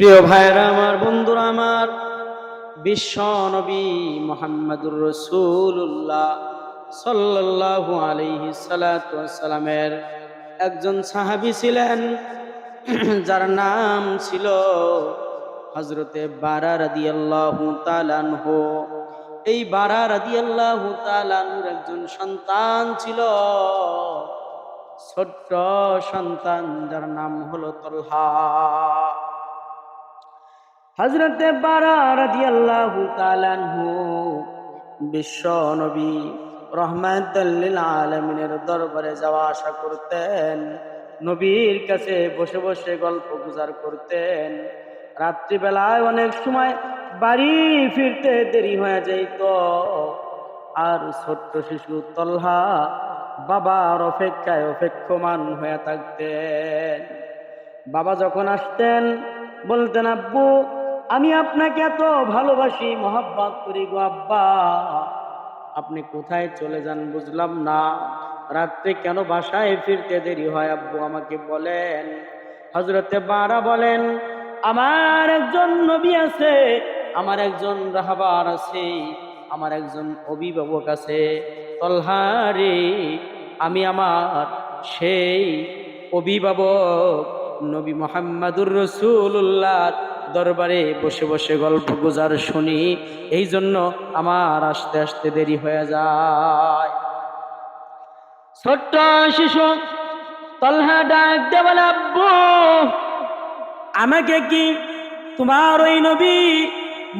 প্রিয় ভাইরা আমার বন্ধুরা, আমার বিশ্ব নবী মোহাম্মদুর রসুল্লাহ সাল্লাল্লাহু আলাইহি সালামের একজন সাহাবী ছিলেন, যার নাম ছিল হজরতে বারা রাদিয়াল্লাহু তাআলাহু এই বারা রাদিয়াল্লাহু তাআলাহুর একজন সন্তান ছিল, ছোট্ট সন্তান যার নাম হলো তলহা। হজরতে বারা রাদিয়াল্লাহু তাআলাহু বিশ্ব নবী রহমাতুল্লিল আলমিনের দরবারে যাওয়া আসা করতেন। নবীর কাছে বসে বসে গল্প গুজার করতেন। রাত্রিবেলায় অনেক সময় বাড়ি ফিরতে দেরি হয়ে যেত আর ছোট্ট শিশু তল্হা বাবার অপেক্ষায় অপেক্ষমান হয়ে থাকতেন। বাবা যখন আসতেন, বলতেন, আব্বু আমি আপনাকে এত ভালোবাসি, মহাব্বত করি গো আব্বা। আপনি কোথায় চলে যান বুঝলাম না। রাত্রে কেন বাসায় ফিরতে দেরি হয় আব্বু আমাকে বলেন। হজরতে বারা বলেন, আমার একজন নবী আছে, আমার একজন রাহাবার আছে, আমার একজন অভিভাবক আছে। তলহারে আমি আমার সেই অভিভাবক নবী মোহাম্মদুর রসুল্লাহ দরবারে বসে বসে গল্প গুজার শুনি, এই জন্য আমার আস্তে আস্তে দেরি হয়ে যায়। ছোট্ট শিশু তলহা ডাক দেওয়াল আব্বু, আমাকে কি তোমার ওই নবী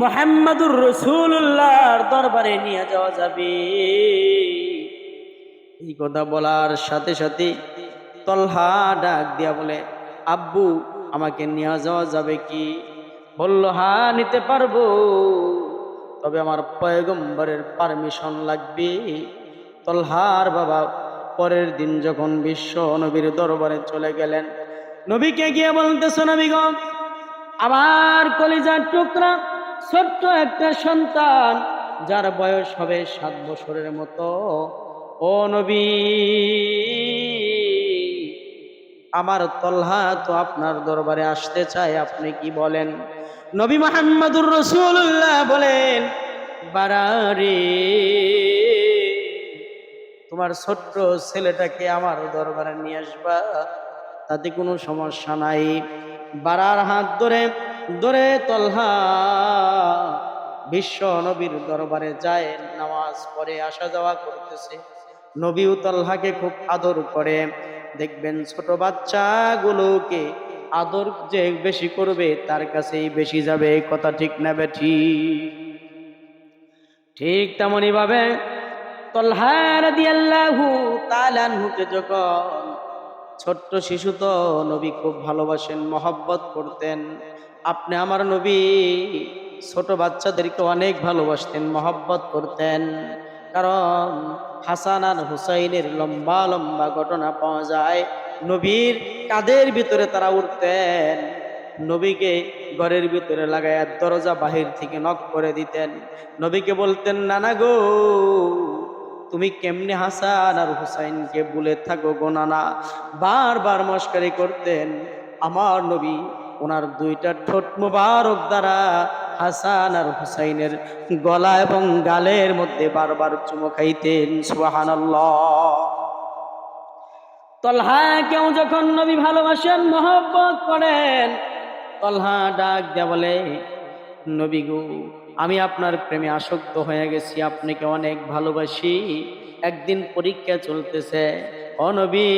মোহাম্মদুর রসুল্লাহর দরবারে নিয়ে যাওয়া যাবে? এই কথা বলার সাথে সাথে তলহা ডাক দিয়া বলে, আব্বু, আমাকে নিয়ে যাওয়া যাবে কি? বলল, হা, নিতে পারব। তবে আমার পয়গম্বরের পারমিশন লাগবে। তলহার বাবা পরের দিন যখন বিশ্ব নবীর দরবারে চলে গেলেন, নবীকে গিয়ে বলতেছ নবীগণ আমার কলিজার টুকরা ছোট্ট একটা সন্তান, যার বয়স হবে সাত বছরের মতো। ও নবী, আমার তল্হা তো আপনার দরবারে আসতে চায়, আপনি কি বলেন? নবী মোহাম্মদুর রসুল্লাহ বলেন বারারে তোমার ছোট্ট ছেলেটাকে আমার দরবারে নিয়ে আসবা, তাতে কোনো সমস্যা নাই। বারার হাত ধরে ধরে তলহা, বিশ্ব নবীর দরবারে যায়, নামাজ পড়ে, আসা যাওয়া করতেছে। নবীও তলহাকে খুব আদর করে। দেখবেন ছোট বাচ্চাগুলোকে আদর যে বেশি করবে, তার কাছেই বেশি যাবে, কথা ঠিক না বেঠি ঠিক? তেমনই ভাবে যখন ছোট্ট শিশু তো নবী খুব ভালোবাসেন, মহব্বত করতেন। আপনি আমার নবী ছোট বাচ্চাদেরকে অনেক ভালোবাসতেন, মহব্বত করতেন। কারণ হাসান আর হুসাইনের লম্বা লম্বা ঘটনা পাওয়া যায়। নবীর কাদের ভিতরে তারা উঠতেন? নবীকে ঘরের ভিতরে লাগায় দরজা বাহির থেকে নক করে দিতেন। নবীকে বলতেন, নানা গো, তুমি কেমনে হাসান আর হুসাইনকে বলে থাকো গো নানা? বারবার মস্কারি করতেন। আমার নবী ওনার দুইটা ঠোঁট মুবারক দ্বারা হাসান আর হুসাইনের গলা এবং গালের মধ্যে বারবার চুমো খাইতেন। সুবাহান তলহা কেউ যখন নবী ভালোবাসেন, মহব্বত করেন, তলহা ডাক দেয়া বলে, নবী গো, আমি আপনার প্রেমে আসক্ত হয়ে গেছি, আপনাকে অনেক ভালোবাসি, একদিন পরীক্ষা চলতেছে। অনবী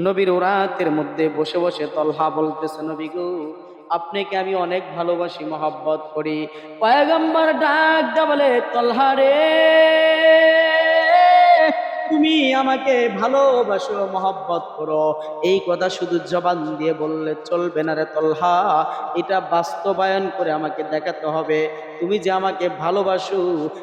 নবীর রাতের মধ্যে বসে বসে তলহা বলতেছে, নবী গো, আপনাকে আমি অনেক ভালোবাসি, মহব্বত করি। পয়গম্বর ডাক দেয়া বলে, তলহা রে তুমি আমাকে ভালোবাসো, মহব্বত করো। এই কথা শুধু জবান দিয়ে বললে চলবে না রে তলহা। এটা বাস্তবায়ন করে আমাকে দেখাতে হবে। তুমি যে আমাকে ভালোবাসো,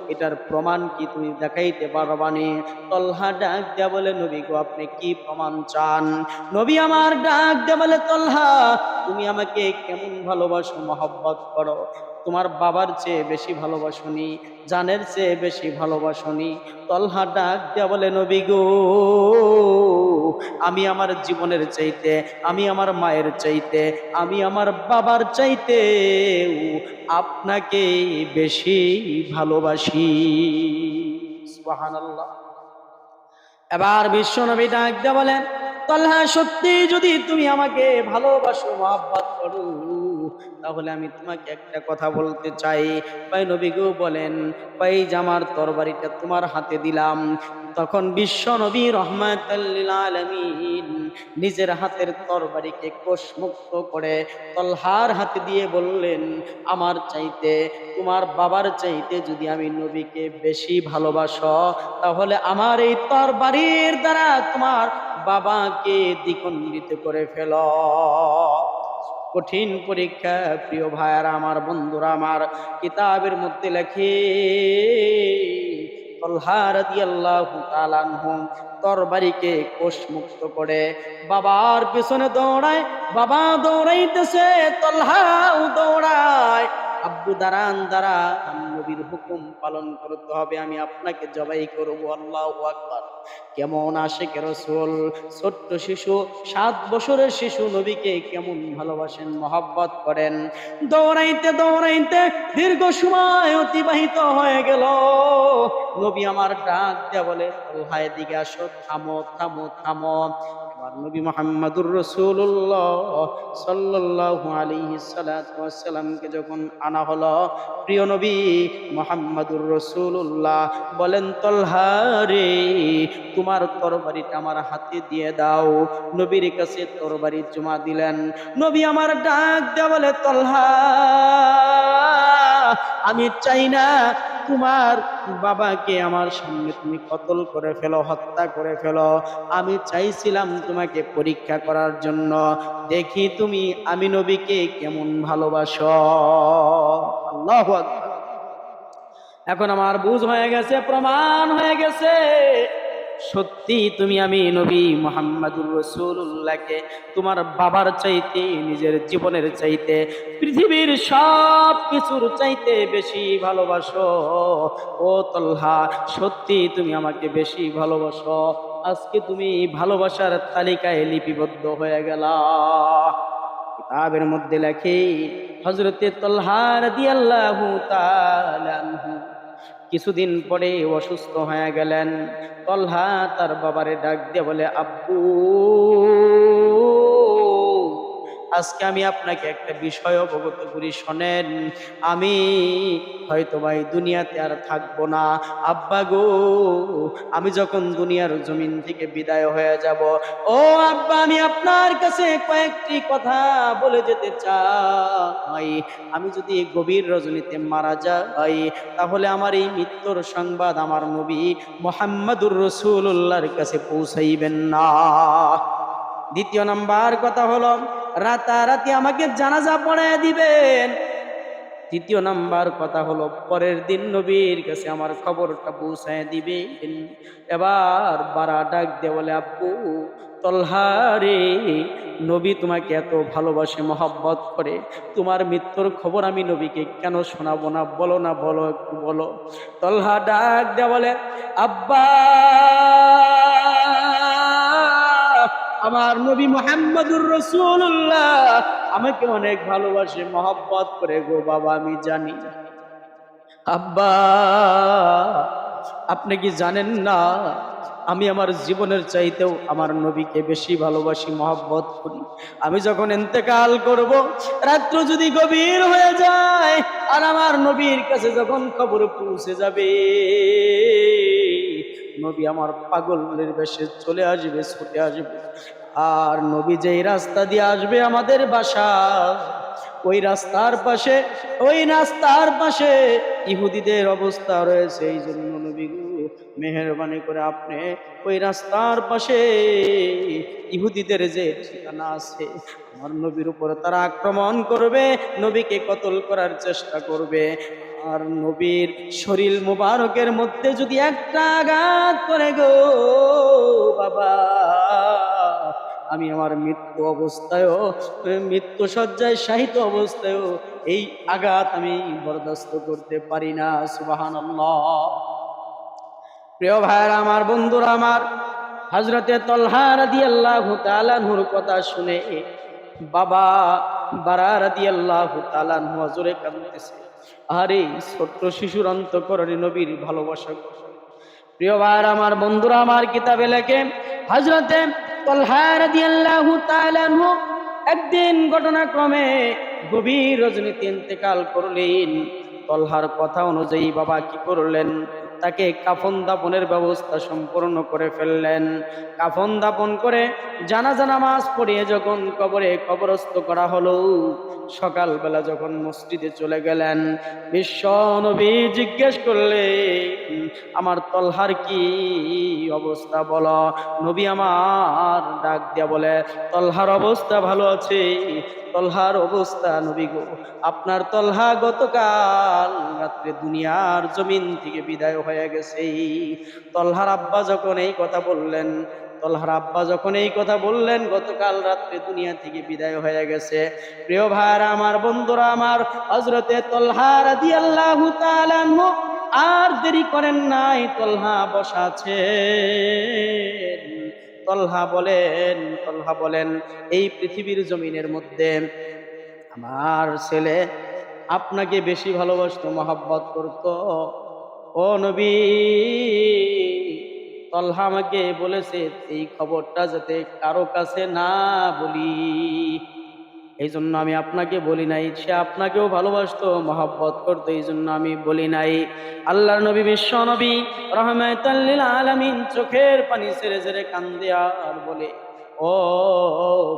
এটার প্রমাণ কি তুমি দেখাইতে পারবানি তলহা ডাক দেয়া বলে, নবী গো, আপনি কি প্রমাণ চান? নবী আমার ডাক দেয়া বলে, তলহা, তুমি আমাকে কেমন ভালোবাসো, মহব্বত করো? তোমার বাবার চেয়ে বেশি ভালোবাসনি জানের চেয়ে বেশি ভালোবাসনি তলহা ডাক দেয়া বলে নবী গো। আমি আমার জীবনের চাইতে, আমি আমার মায়ের চাইতে, আমি আমার বাবার চাইতে আপনাকে বেশি ভালোবাসি। এবার বিশ্বনবী ডাক দিয়ে বলেন, তল্হা সত্যি যদি তুমি আমাকে ভালোবাসো, মহাব্বত করো। তাহলে আমি তোমাকে একটা কথা বলতে চাই। ভাই নবীগু বলেন, ভাই জামার তরবারিটা তোমার হাতে দিলাম, তখন বিশ্ব নবী রহমাতাল্লিল নিজের হাতের তরবারিকে কোষমুক্ত করে তলহার হাতে দিয়ে বললেন, আমার চাইতে, তোমার বাবার চাইতে যদি আমি নবীকে বেশি ভালোবাসো, তাহলে আমার এই তরবারির দ্বারা তোমার বাবাকে দ্বিখণ্ডিত করে ফেল। কঠিন পরীক্ষা। প্রিয় ভাইয়ারা, আমার বন্ধুরা, আমার কিতাবের মধ্যে লেখে তরবারিকে কোষমুক্ত করে, বাবার পিছনে দৌড়ায়, বাবা দৌড়াইতেছে, তল্হাও দৌড়ায়। আব্বু দাঁড়ান দাঁড়ান নবীর হুকুম পালন করতে হবে, আমি আপনাকে জবাই করব, আল্লাহ আকবার। কেমন আসে রসুল? ছোট্ট শিশু, সাত বছরের শিশু নবীকে কেমন ভালোবাসেন, মহাব্বত করেন? দৌড়াইতে দৌড়াইতে দীর্ঘ সময় অতিবাহিত হয়ে গেল। নবী আমার ডাক দেয়া বলে হায় দিকে আসো, থামো থামো থামো। নবী মোহাম্মদুর রসুল্লাহ সাল্লাল্লাহু আলাইহি সাল্লামকে যখন আনা হলো, প্রিয় নবী মোহাম্মদুর রসুল্লাহ বলেন তলহারে তোমার তরবারিটা আমার হাতে দিয়ে দাও। নবীর কাছে তরবারি জমা দিলেন। নবী আমার ডাক দেয়া বলে, তলহা, আমি চাই না তোমার বাবাকে আমার সামনে তুমি কতল করে ফেলো, হত্যা করে ফেলো। আমি চাইছিলাম তোমাকে পরীক্ষা করার জন্য। দেখি তুমি আমি নবীকে কেমন ভালোবাসো। আল্লাহ এখন আমার বুঝ হয়ে গেছে, প্রমাণ হয়ে গেছে। সত্যি তুমি আমি নবী মোহাম্মদুর রসুল্লাহকে তোমার বাবার চাইতে, নিজের জীবনের চাইতে, পৃথিবীর সব কিছুর চাইতে বেশি ভালোবাসো। ও তল্হা, সত্যি তুমি আমাকে বেশি ভালোবাসো। আজকে তুমি ভালোবাসার তালিকায় লিপিবদ্ধ হয়ে গেলা। কিতাবের মধ্যে লেখে হজরতে তল্হার দিয়াল্লাহু তাআলা আনহু কিছুদিন পরে অসুস্থ হয়ে গেলেন। তলহা তার বাবারে ডাক দিয়ে বলে আব্বু। আজকে আমি আপনাকে একটা বিষয় অবগত করি, শোনেন। আমি হয়তো ভাই দুনিয়াতে আর থাকব না। আব্বা গো, আমি যখন দুনিয়ার জমিন থেকে বিদায় হয়ে যাব, ও আব্বা, আমি আপনার কাছে কয়েকটি কথা বলে যেতে চাই। আমি যদি গভীর রজনীতে মারা যাই, তাহলে আমার এই মৃত্যুর সংবাদ আমার নবী মোহাম্মদুর রসুল্লাহর কাছে পৌঁছাইবেন না। দ্বিতীয় নাম্বার কথা হলো রাতারাতি আমাকে জানাজা পড়ায় দিবেন। তৃতীয় নাম্বার কথা হলো, পরের দিন নবীর কাছে আমার খবরটা পৌঁছায় দিবেন। এবার বারা ডাক দিয়ে বলে, আব্বু তলহারে নবী তোমাকে এত ভালোবাসে, মহব্বত করে। তোমার মৃত্যুর খবর আমি নবীকে কেন শোনাবো না? বলো না, বলো, একটু বলো। তলহা ডাক দিয়ে বলে, আব্বা! আমার নবী মোহাম্মদুর রসুল্লাহ আমাকে অনেক ভালোবাসে, মহব্বত করে গো বাবা, আমি জানি। আব্বা, আপনি কি জানেন না, আমি আমার জীবনের চাইতেও আমার নবীকে বেশি ভালোবাসি, মহব্বত করি। আমি যখন ইন্তেকাল করব, রাত্র যদি গভীর হয়ে যায়, আর আমার নবীর কাছে যখন খবর পৌঁছে যাবে নবী আমার পাগলের বেশে চলে আসবে, ছুটে আসবে। আর নবী যেই রাস্তা দিয়ে আসবে আমাদের বাসা, ওই রাস্তার পাশে, ওই রাস্তার পাশে ইহুদিদের অবস্থা রয়েছে। এই জন্য নবী মেহরবানি করে আপনি ওই রাস্তার পাশে ইহুদিদের যে ঠিকানা আছে, আমার নবীর উপরে তারা আক্রমণ করবে, নবীকে কতল করার চেষ্টা করবে। আর নবীর শরীর মুবারকের মধ্যে যদি একটা আঘাত করে গো, বাবা, আমি আমার মৃত্যু অবস্থায়ও, মৃত্যু সজ্জায় শাহিত অবস্থায়ও এই আঘাত আমি বরদাস্ত করতে পারি না সুবাহান প্রিয় ভাইয়েরা, আমার বন্ধুরা, আমার হজরতে তলহা রাদি আল্লাহ তালানহুর কথা শুনে বাবা বারা রাদি আল্লাহ তালানহু হজরে কাঁদতেছে। আরে ছোট্ট শিশুর অন্তকরণে নবীর ভালোবাসা। প্রিয় ভাইয়ের, আমার বন্ধুরা, আমার কিতাবে লেখে হজরতে একদিন ঘটনাক্রমে গভীর রজনীতে ইন্তেকাল করলেন। তলহার কথা অনুযায়ী বাবা কি করলেন? তাকে কাফন দাপনের ব্যবস্থা সম্পূর্ণ করে ফেললেন। কাফন দাপন করে জানাজা নামাজ পড়িয়ে যখন কবরে কবরস্থ করা হলো, সকালবেলা যখন মসজিদে চলে গেলেন, বিশ্ব নবী জিজ্ঞেস করলে আমার তলহার কি অবস্থা বলো? নবী আমার ডাক দিয়া বলে, তলহার অবস্থা ভালো আছে, তলহার অবস্থা নবী গো, আপনার তলহা গতকাল রাত্রে দুনিয়ার জমিন থেকে বিদায় হয়ে গেছে। তলহার আব্বা যখন এই কথা বললেন, তলহার আব্বা যখন এই কথা বললেন, গতকাল রাত্রে দুনিয়া থেকে বিদায় হয়ে গেছে। প্রিয় ভাইরা আমার বন্ধুরা, আমার হজরতে তলহার দি আল্লাহ আর দেরি করেন নাই, তলহা বসাছে তলহা বলেন তলহা বলেন, এই পৃথিবীর জমিনের মধ্যে আমার ছেলে আপনাকে বেশি ভালোবাসতো, মহাব্বত করত। ও নবী, তলহা আমাকে বলেছে, এই খবরটা যাতে কারও কাছে না বলি। এই জন্য আমি আপনাকে বলি নাই, সে আপনাকেও ভালোবাসতো, মহাব্বত করতো এই জন্য আমি বলি নাই। আল্লাহ নবী, বিশ্ব নবী রহমাতাল্লিল আলামিন, চোখের পানি ছেড়ে ছেড়ে কান্দে আর বলে, ও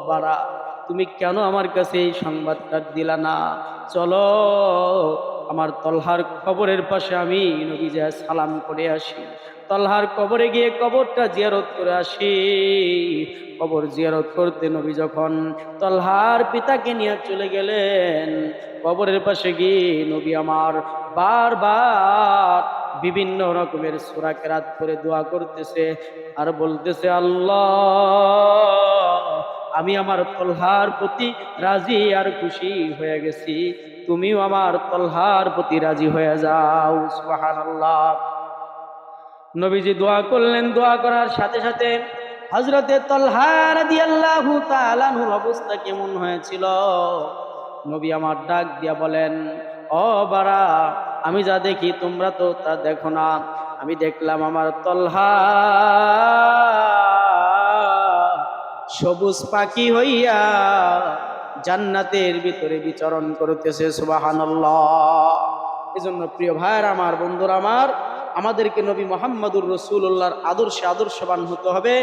বাড়া তুমি কেন আমার কাছে এই সংবাদটা দিলা না? চলো, আমার তলহার কবরের পাশে আমি নবী যা সালাম করে আসি। তলহার কবরে গিয়ে কবরটা জিয়ারত করে আসি। কবর জিয়ারত করতে নবী যখন তলহার পিতাকে নিয়ে চলে গেলেন, কবরের পাশে গিয়ে নবী আমার বারবার বিভিন্ন রকমের সুরা কেরাত করে দোয়া করতেছে আর বলতেছে, আল্লাহ আমি আমার তলহার প্রতি রাজি আর খুশি হয়ে গেছি। তুমিও আমার তলহার প্রতি রাজি হয়ে যাও, সুবহানাল্লাহ। নবীজি দোয়া করলেন, দোয়া করার সাথে সাথে হজরতে তলহার দিয়াল্লাহু তাআলাহুর অবস্থা কেমন হয়েছিল? নবী আমার ডাক দিয়া বলেন, ও বারা, আমি যা দেখি তোমরা তো তা দেখো না। আমি দেখলাম আমার তলহা সবুজ পাখি হইয়া জান্নাতের ভিতরে বিচরণ করতেছে সুবাহান্লাহ এজন্য প্রিয় ভাইয়ের আমার, বন্ধুরা আমার, আমাদেরকে নবী মোহাম্মদুর রসুল্লাহর আদর্শে আদর্শবান হতে হবে,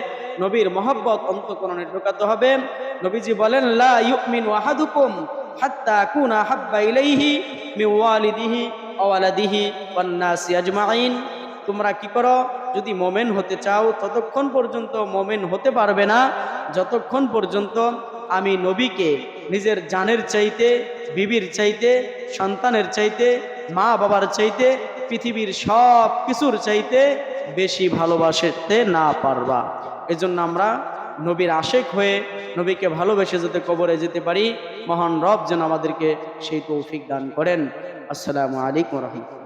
নবীর মহব্বত অন্তকরণে ঢোকাতে হবে। নবীজি বলেন, লা ইউমিন ওয়াহাদুকুম হাত্তা কুনা হাব্বা ইলাইহি মি ওয়ালিদিহি ওয়ালাদিহি ওয়ান নাসি আজমাইন। তোমরা কি করো? যদি মোমেন হতে চাও, ততক্ষণ পর্যন্ত মোমেন হতে পারবে না। যতক্ষণ পর্যন্ত আমি নবীকে নিজের জানের চাইতে, বিবির চাইতে, সন্তানের চাইতে মা বাবার চাইতে, পৃথিবীর সব কিছুর চাইতে বেশি ভালোবাসতে না পারবা। এজন্য আমরা নবীর আশেক হয়ে নবীকে ভালোবেসে যাতে কবরে যেতে পারি, মহান রব যেন আমাদেরকে সেই তৌফিক দান করেন। আসসালামু আলাইকুম রহমতুল্লাহ।